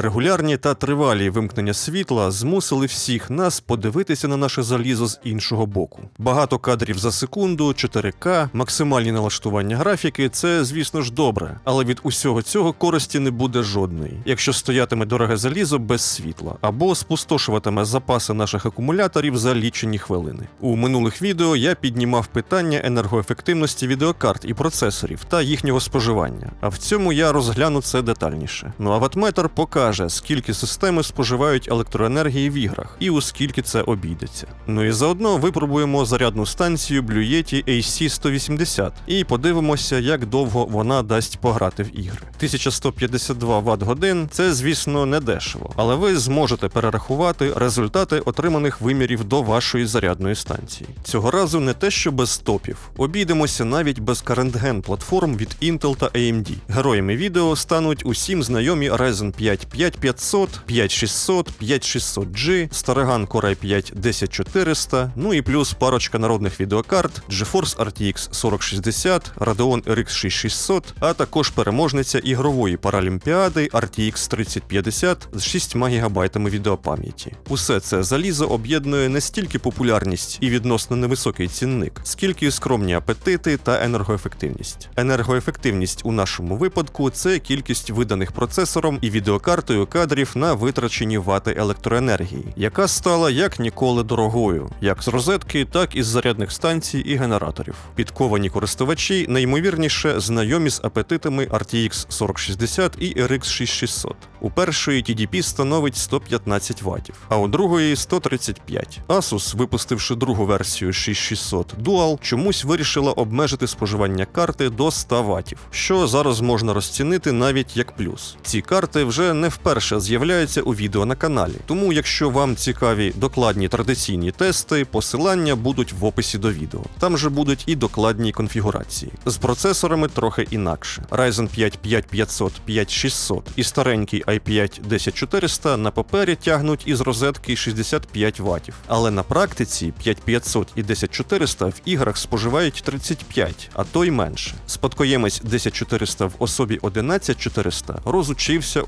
Регулярні та тривалі вимкнення світла змусили всіх нас подивитися на наше залізо з іншого боку. Багато кадрів за секунду, 4К, максимальні налаштування графіки це, звісно ж, добре, але від усього цього користі не буде жодної, якщо стоятиме дороге залізо без світла, або спустошуватиме запаси наших акумуляторів за лічені хвилини. У минулих відео я піднімав питання енергоефективності відеокарт і процесорів та їхнього споживання. А в цьому я розгляну це детальніше. Ну а ватметр покаже, скільки системи споживають електроенергії в іграх і у скільки це обійдеться. Ну і заодно випробуємо зарядну станцію Yeti AC180 і подивимося, як довго вона дасть пограти в ігри. 1152 Вт годин це, звісно, не дешево, але ви зможете перерахувати результати отриманих вимірів до вашої зарядної станції. Цього разу не те, що без топів. Обійдемося навіть без карентген платформ від Intel та AMD. Героями відео стануть усім знайомі Ryzen 5 5500, 5600, 5600G, Стариган Core i5 10400, ну і плюс парочка народних відеокарт GeForce RTX 4060, Radeon RX 6600, а також переможниця ігрової паралімпіади RTX 3050 з 6 ГБ відеопам'яті. Усе це залізо об'єднує не стільки популярність і відносно невисокий цінник, скільки скромні апетити та енергоефективність. Енергоефективність у нашому випадку це кількість виданих процесором і відеокартою кадрів на витрачені вати електроенергії, яка стала як ніколи дорогою, як з розетки, так і з зарядних станцій і генераторів. Підковані користувачі найімовірніше знайомі з апетитами RTX 4060 і RX 6600. У першої TDP становить 115 Вт, а у другої 135. Asus, випустивши другу версію 6600 Dual, чомусь вирішила обмежити споживання карти до 100 Вт, що зараз можна розцінити навіть як плюс. Ці карти вже не вперше з'являються у відео на каналі, тому якщо вам цікаві докладні традиційні тести, посилання будуть в описі до відео. Там же будуть і докладні конфігурації. З процесорами трохи інакше. Ryzen 5 5500 5600 і старенький i5 10400 на папері тягнуть із розетки 65 Вт. Але на практиці 5500 і 10400 в іграх споживають 35, а то й менше. Спадкоємець 10400 в особі 11400 розучився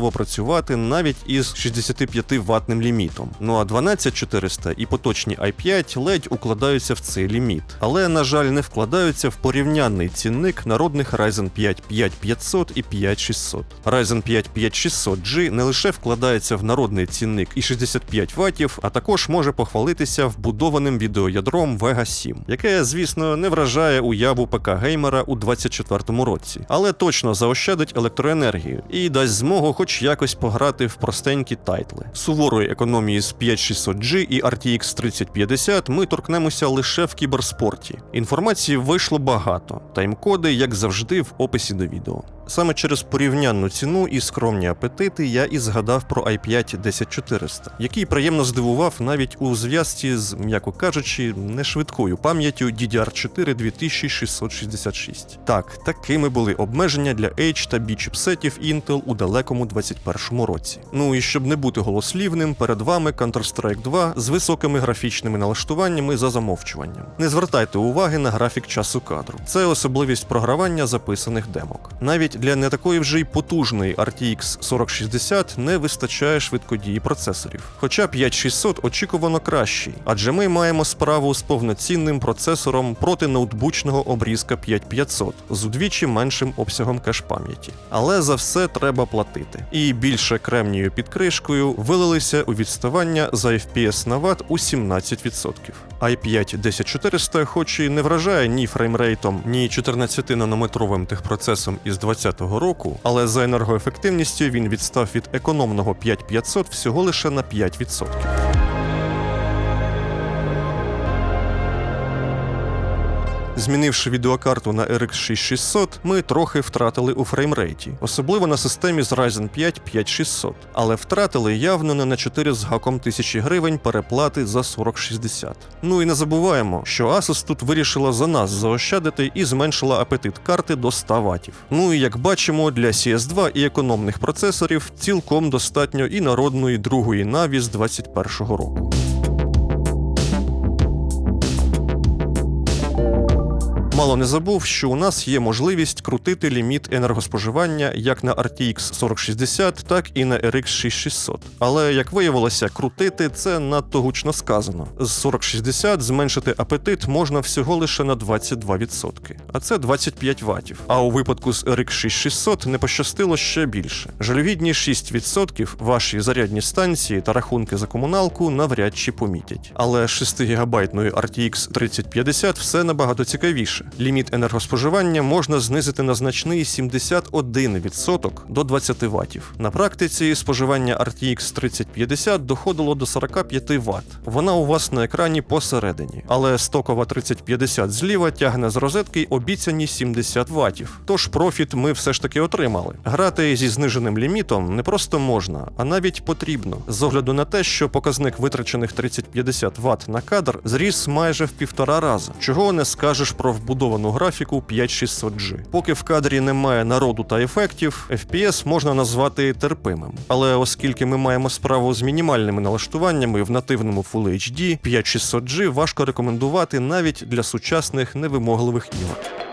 ощадливо працювати навіть із 65 ватним лімітом. Ну а 12400 і поточні i5 ледь укладаються в цей ліміт, але, на жаль, не вкладаються в порівнянний цінник народних Ryzen 5 5500 і 5600. Ryzen 5 5600G не лише вкладається в народний цінник і 65 Вт, а також може похвалитися вбудованим відеоядром Vega 7, яке, звісно, не вражає уяву ПК геймера у 2024 році, але точно заощадить електроенергію і дасть змогу хоч якось пограти в простенькі тайтли. Суворої економії з 5600G і RTX 3050 ми торкнемося лише в кіберспорті. Інформації вийшло багато, таймкоди, як завжди, в описі до відео. Саме через порівнянну ціну і скромні апетити я і згадав про i5 10400, який приємно здивував навіть у зв'язці з, м'яко кажучи, нешвидкою пам'яттю DDR4 2666. Так, такими були обмеження для H та B чіпсетів Intel у далекому 21 році. Ну і щоб не бути голослівним, перед вами Counter-Strike 2 з високими графічними налаштуваннями за замовчуванням. Не звертайте уваги на графік часу кадру. Це особливість програвання записаних демок. Навіть для не такої вже й потужної RTX 4060 не вистачає швидкодії процесорів. Хоча 5600 очікувано кращий, адже ми маємо справу з повноцінним процесором проти ноутбучного обрізка 5500 з удвічі меншим обсягом кеш-пам'яті. Але за все треба платити. І більше кремнію під кришкою вилилися у відставання за FPS на ват у 17%. I5 10400 хоч і не вражає ні фреймрейтом, ні 14-нанометровим техпроцесом із 2020 року, але за енергоефективністю він відстав від економного 5500 всього лише на 5%. Змінивши відеокарту на RX 6600, ми трохи втратили у фреймрейті, особливо на системі з Ryzen 5 5600, але втратили явно не на 4 з гаком тисячі гривень переплати за 4060. Ну і не забуваємо, що Asus тут вирішила за нас заощадити і зменшила апетит карти до 100 Вт. Ну і як бачимо, для CS2 і економних процесорів цілком достатньо і народної другої Navi з 21 року. Мало не забув, що у нас є можливість крутити ліміт енергоспоживання як на RTX 4060, так і на RX 6600. Але як виявилося, крутити це надто гучно сказано. З 4060 зменшити апетит можна всього лише на 22%, а це 25 ватів. А у випадку з RX 6600 не пощастило ще більше. Жалюгідні 6% ваші зарядні станції та рахунки за комуналку навряд чи помітять. Але 6 гігабайтною RTX 3050 все набагато цікавіше. Ліміт енергоспоживання можна знизити на значний 71% до 20 ватів. На практиці споживання RTX 3050 доходило до 45 Вт. Вона у вас на екрані посередині, але стокова 3050 зліва тягне з розетки обіцяні 70 ватів. Тож профіт ми все ж таки отримали. Грати зі зниженим лімітом не просто можна, а навіть потрібно, з огляду на те, що показник витрачених 3050 Вт на кадр зріс майже в півтора рази. Чого не скажеш про вбудовану графіку 5600G. Поки в кадрі немає народу та ефектів, FPS можна назвати терпимим. Але оскільки ми маємо справу з мінімальними налаштуваннями в нативному Full HD, 5600G важко рекомендувати навіть для сучасних невимогливих ігор.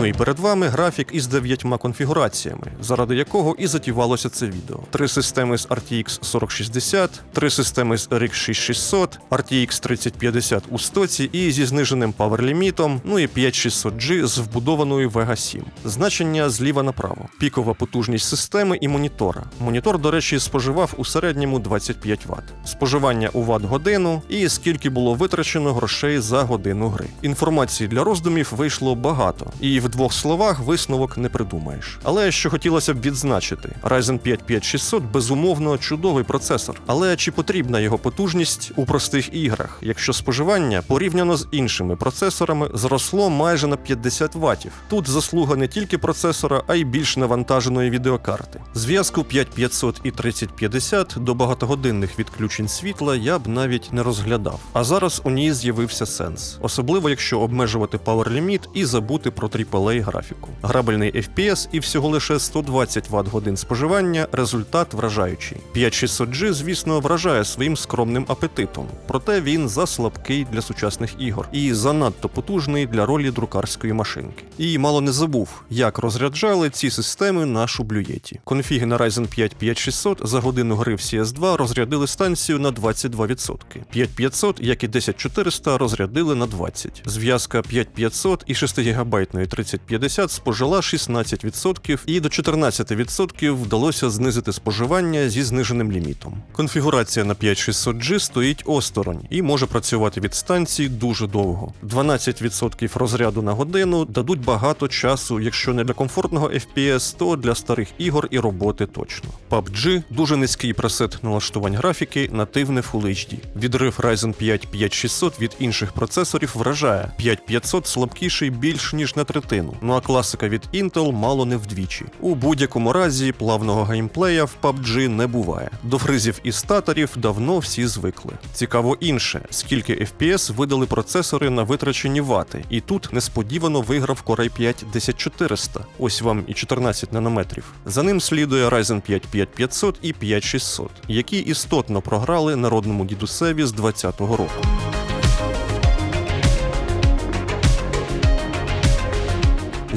Ну і перед вами графік із дев'ятьма конфігураціями, заради якого і затівалося це відео. Три системи з RTX 4060, три системи з RX 6600, RTX 3050 у стоці і зі зниженим паверлімітом, ну і 5600G з вбудованою Vega 7. Значення зліва направо. Пікова потужність системи і монітора. Монітор, до речі, споживав у середньому 25 Вт. Споживання у Вт годину і скільки було витрачено грошей за годину гри. Інформації для роздумів вийшло багато, і в двох словах висновок не придумаєш. Але що хотілося б відзначити, Ryzen 5 5600 безумовно чудовий процесор. Але чи потрібна його потужність у простих іграх, якщо споживання порівняно з іншими процесорами зросло майже на 50 ватів? Тут заслуга не тільки процесора, а й більш навантаженої відеокарти. Зв'язку 5500 і 3050 до багатогодинних відключень світла я б навіть не розглядав. А зараз у ній з'явився сенс, особливо якщо обмежувати Limit і забути про AAA графіку. Грабельний FPS і всього лише 120 Вт годин споживання результат вражаючий. 5600G, звісно, вражає своїм скромним апетитом, проте він заслабкий для сучасних ігор і занадто потужний для ролі друкарської машинки. І мало не забув, як розряджали ці системи на шублюєті. Конфіги на Ryzen 5 5600 за годину гри в CS2 розрядили станцію на 22%. 5500, як і 10400, розрядили на 20%. Зв'язка 5500 і 6 гігабайтної 3050 спожила 16% і до 14% вдалося знизити споживання зі зниженим лімітом. Конфігурація на 5600G стоїть осторонь і може працювати від станції дуже довго. 12% розряду на годину дадуть багато часу, якщо не для комфортного FPS, то для старих ігор і роботи точно. PUBG – дуже низький пресет налаштувань графіки, нативне Full HD. Відрив Ryzen 5 5600 від інших процесорів вражає 5500 слабкіший більш ніж на третину. Ну а класика від Intel мало не вдвічі. У будь-якому разі плавного геймплея в PUBG не буває. До фризів і статорів давно всі звикли. Цікаво інше, скільки FPS видали процесори на витрачені вати, і тут несподівано виграв Core i5 10400. Ось вам і 14 нанометрів. За ним слідує Ryzen 5 5500 і 5600, які істотно програли народному дідусеві з 2020 року.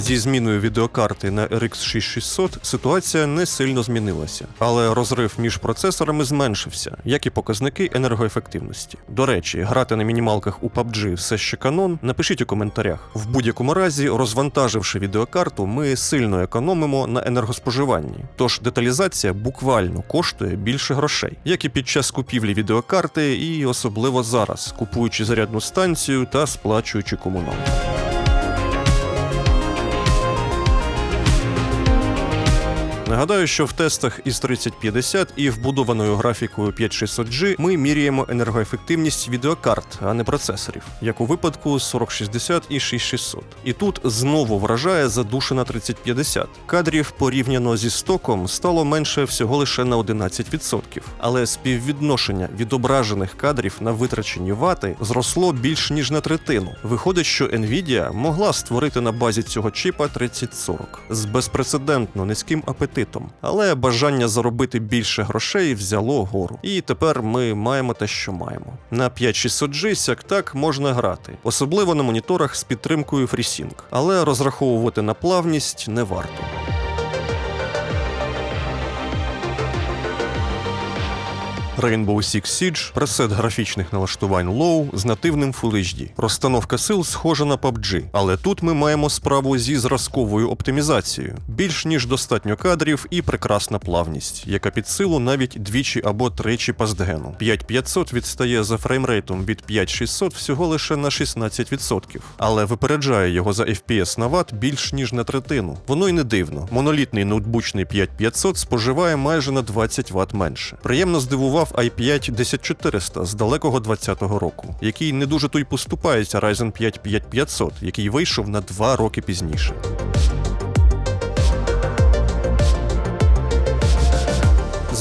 Зі зміною відеокарти на RX 6600 ситуація не сильно змінилася, але розрив між процесорами зменшився, як і показники енергоефективності. До речі, грати на мінімалках у PUBG все ще канон. Напишіть у коментарях. В будь-якому разі, розвантаживши відеокарту, ми сильно економимо на енергоспоживанні. Тож деталізація буквально коштує більше грошей, як і під час купівлі відеокарти, і особливо зараз, купуючи зарядну станцію та сплачуючи комуналку. Нагадаю, що в тестах із 3050 і вбудованою графікою 5600G ми міряємо енергоефективність відеокарт, а не процесорів, як у випадку з 4060 і 6600. І тут знову вражає задушена 3050. Кадрів порівняно зі стоком стало менше всього лише на 11%. Але співвідношення відображених кадрів на витрачені вати зросло більш ніж на третину. Виходить, що Nvidia могла створити на базі цього чіпа 3040 з безпрецедентно низьким апетитом. Хитом. Але бажання заробити більше грошей взяло гору. І тепер ми маємо те, що маємо. На 5600G сяк так можна грати, особливо на моніторах з підтримкою FreeSync. Але розраховувати на плавність не варто. Rainbow Six Siege – пресет графічних налаштувань Low з нативним Full HD. Розстановка сил схожа на PUBG, але тут ми маємо справу зі зразковою оптимізацією. Більш ніж достатньо кадрів і прекрасна плавність, яка під силу навіть двічі або тричі пастгену. 5500 відстає за фреймрейтом від 5600 всього лише на 16%, але випереджає його за FPS на ват більш ніж на третину. Воно й не дивно. Монолітний ноутбучний 5500 споживає майже на 20 Вт менше. Приємно здивував i5 10400 з далекого 20-го року, який не дуже то й поступається Ryzen 5 5500, який вийшов на 2 роки пізніше.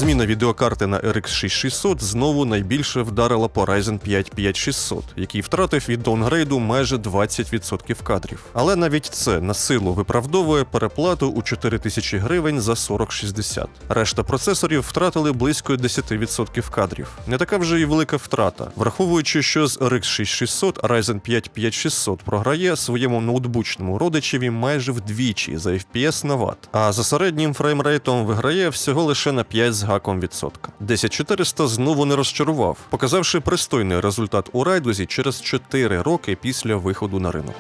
Зміна відеокарти на RX 6600 знову найбільше вдарила по Ryzen 5 5600, який втратив від даунгрейду майже 20% кадрів. Але навіть це на силу виправдовує переплату у 4000 гривень за 4060. Решта процесорів втратили близько 10% кадрів. Не така вже і велика втрата, враховуючи, що з RX 6600 Ryzen 5 5600 програє своєму ноутбучному родичеві майже вдвічі за FPS на Вт, а за середнім фреймрейтом виграє всього лише на 5 з гаком відсотка. 10400 знову не розчарував, показавши пристойний результат у райдузі через 4 роки після виходу на ринок.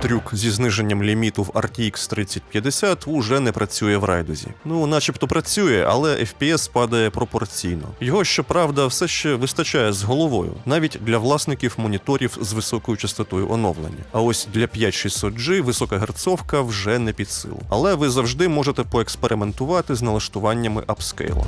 Трюк зі зниженням ліміту в RTX 3050 уже не працює в райдузі. Ну, начебто працює, але FPS падає пропорційно. Його, щоправда, все ще вистачає з головою, навіть для власників моніторів з високою частотою оновлення. А ось для 5600G висока герцовка вже не під силу. Але ви завжди можете поекспериментувати з налаштуваннями апскейла.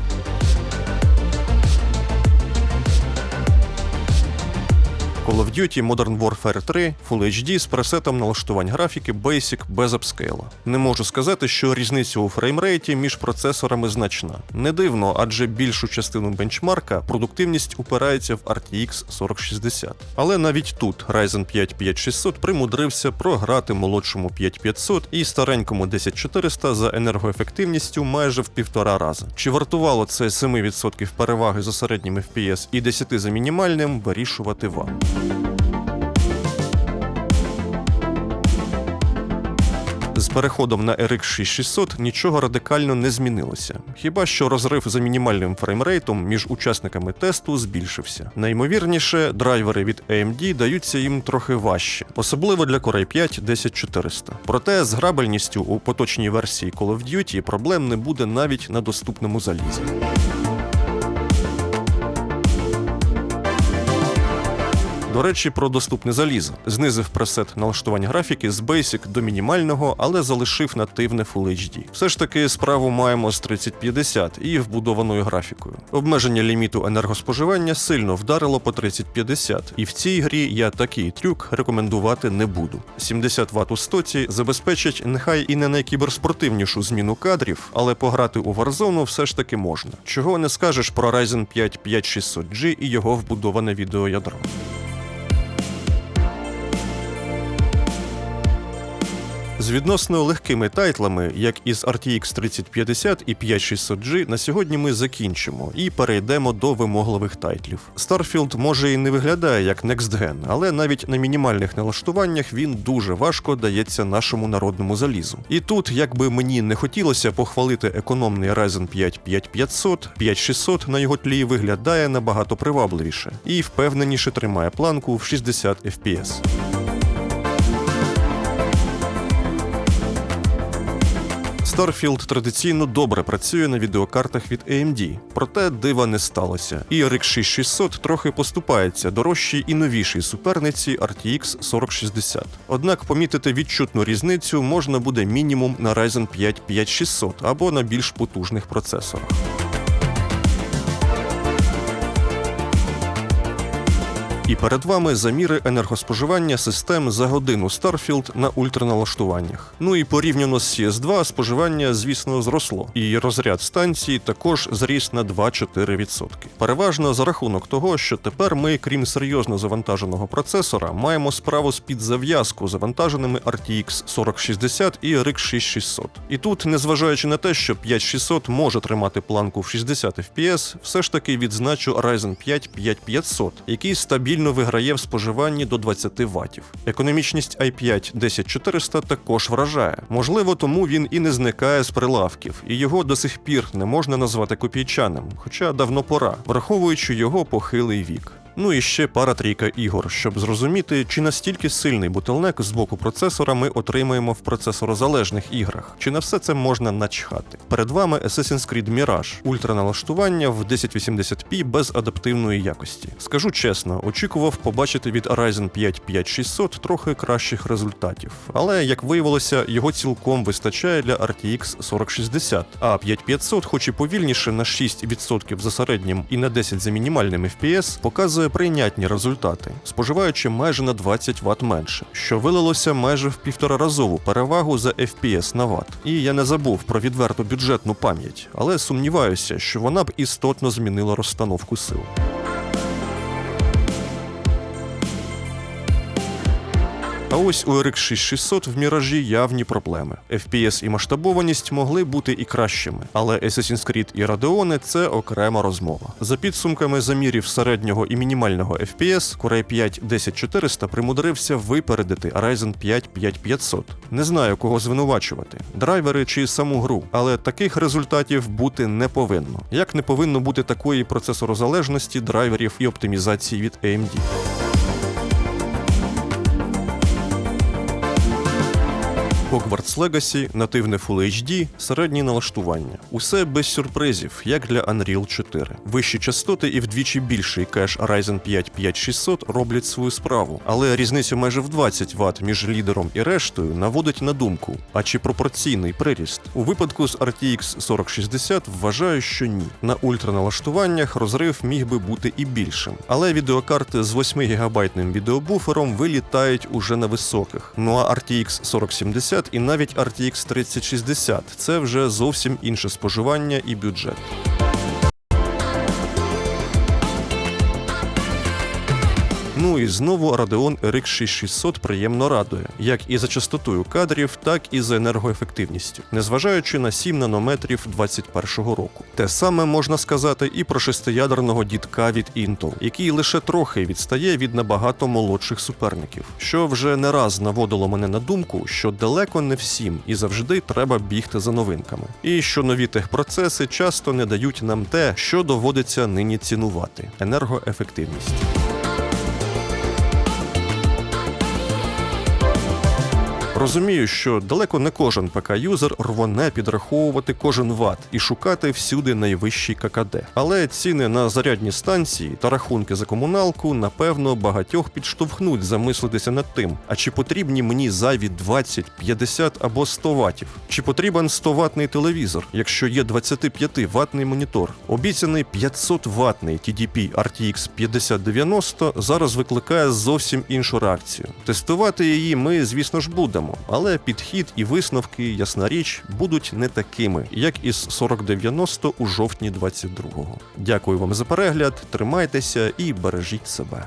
Call of Duty Modern Warfare 3 Full HD з пресетом налаштувань графіки Basic без апскейла. Не можу сказати, що різниця у фреймрейті між процесорами значна. Не дивно, адже більшу частину бенчмарка продуктивність упирається в RTX 4060. Але навіть тут Ryzen 5 5600 примудрився програти молодшому 5500 і старенькому 10400 за енергоефективністю майже в півтора рази. Чи вартувало це 7% переваги за середнім FPS і 10 за мінімальним, вирішувати вам. Переходом на RX 6600 нічого радикально не змінилося, хіба що розрив за мінімальним фреймрейтом між учасниками тесту збільшився. Найімовірніше, драйвери від AMD даються їм трохи важче, особливо для Core i 5 10400. Проте з грабельністю у поточній версії Call of Duty проблем не буде навіть на доступному залізі. До речі, про доступне залізо. Знизив пресет налаштувань графіки з Basic до мінімального, але залишив нативне Full HD. Все ж таки, справу маємо з 3050 і вбудованою графікою. Обмеження ліміту енергоспоживання сильно вдарило по 3050, і в цій грі я такий трюк рекомендувати не буду. 70 Вт у стоці забезпечать нехай і не найкіберспортивнішу зміну кадрів, але пограти у Warzone все ж таки можна. Чого не скажеш про Ryzen 5 5600G і його вбудоване відеоядро. З відносно легкими тайтлами, як із RTX 3050 і 5600G, на сьогодні ми закінчимо і перейдемо до вимогливих тайтлів. Starfield може і не виглядає як Next Gen, але навіть на мінімальних налаштуваннях він дуже важко дається нашому народному залізу. І тут, як би мені не хотілося похвалити економний Ryzen 5 5500, 5600 на його тлі виглядає набагато привабливіше і впевненіше тримає планку в 60 FPS. Starfield традиційно добре працює на відеокартах від AMD, проте дива не сталося. І RX 6600 трохи поступається дорожчій і новішій суперниці RTX 4060. Однак помітити відчутну різницю можна буде мінімум на Ryzen 5 5600 або на більш потужних процесорах. І перед вами заміри енергоспоживання систем за годину Starfield на ультраналаштуваннях. Ну і порівняно з CS2 споживання, звісно, зросло. І розряд станції також зріс на 2-4%. Переважно за рахунок того, що тепер ми, крім серйозно завантаженого процесора, маємо справу з підзав'язку завантаженими RTX 4060 і RX 6600. І тут, незважаючи на те, що 5600 може тримати планку в 60 FPS, все ж таки відзначу Ryzen 5 5500, який стабільно виграє в споживанні до 20 Вт. Економічність i5 10400 також вражає. Можливо, тому він і не зникає з прилавків, і його до сих пір не можна назвати копійчаним, хоча давно пора, враховуючи його похилий вік. Ну і ще пара трійка ігор, щоб зрозуміти, чи настільки сильний бутлнек з боку процесора ми отримаємо в процесорозалежних іграх, чи на все це можна начхати. Перед вами Assassin's Creed Mirage, ультраналаштування в 1080p без адаптивної якості. Скажу чесно, очікував побачити від Ryzen 5 5600 трохи кращих результатів, але як виявилося, його цілком вистачає для RTX 4060, а 5500, хоч і повільніше на 6% за середнім і на 10 за мінімальним FPS, показує прийнятні результати, споживаючи майже на 20 Вт менше, що вилилося майже в півтораразову перевагу за FPS на Вт. І я не забув про відверту бюджетну пам'ять, але сумніваюся, що вона б істотно змінила розстановку сил. А ось у RX 6600 в міражі явні проблеми. FPS і масштабованість могли бути і кращими, але Assassin's Creed і Radeon – це окрема розмова. За підсумками замірів середнього і мінімального FPS, Core i5 10400 примудрився випередити Ryzen 5 5500. Не знаю, кого звинувачувати, драйвери чи саму гру, але таких результатів бути не повинно. Як не повинно бути такої процесорозалежності драйверів і оптимізації від AMD. Hogwarts Legacy, нативне Full HD, середні налаштування. Усе без сюрпризів, як для Unreal 4. Вищі частоти і вдвічі більший кеш Ryzen 5 5600 роблять свою справу, але різницю майже в 20 Вт між лідером і рештою наводить на думку. А чи пропорційний приріст? У випадку з RTX 4060 вважаю, що ні. На ультраналаштуваннях розрив міг би бути і більшим, але відеокарти з 8 гігабайтним відеобуфером вилітають уже на високих. Ну а RTX 4070 і навіть RTX 3060 це вже зовсім інше споживання і бюджет. Ну і знову Radeon RX 6600 приємно радує, як і за частотою кадрів, так і за енергоефективністю, незважаючи на 7 нанометрів 21-го року. Те саме можна сказати і про шестиядерного дітка від Intel, який лише трохи відстає від набагато молодших суперників, що вже не раз наводило мене на думку, що далеко не всім і завжди треба бігти за новинками, і що нові техпроцеси часто не дають нам те, що доводиться нині цінувати енергоефективність. Розумію, що далеко не кожен ПК-юзер рвоне підраховувати кожен ват і шукати всюди найвищий ККД. Але ціни на зарядні станції та рахунки за комуналку, напевно, багатьох підштовхнуть замислитися над тим, а чи потрібні мені зайві 20, 50 або 100 ватів? Чи потрібен 100 ватний телевізор, якщо є 25 ватний монітор? Обіцяний 500 ватний TDP RTX 5090 зараз викликає зовсім іншу реакцію. Тестувати її ми, звісно ж, будемо але підхід і висновки, ясна річ, будуть не такими, як із 4090 у жовтні 22-го. Дякую вам за перегляд, тримайтеся і бережіть себе.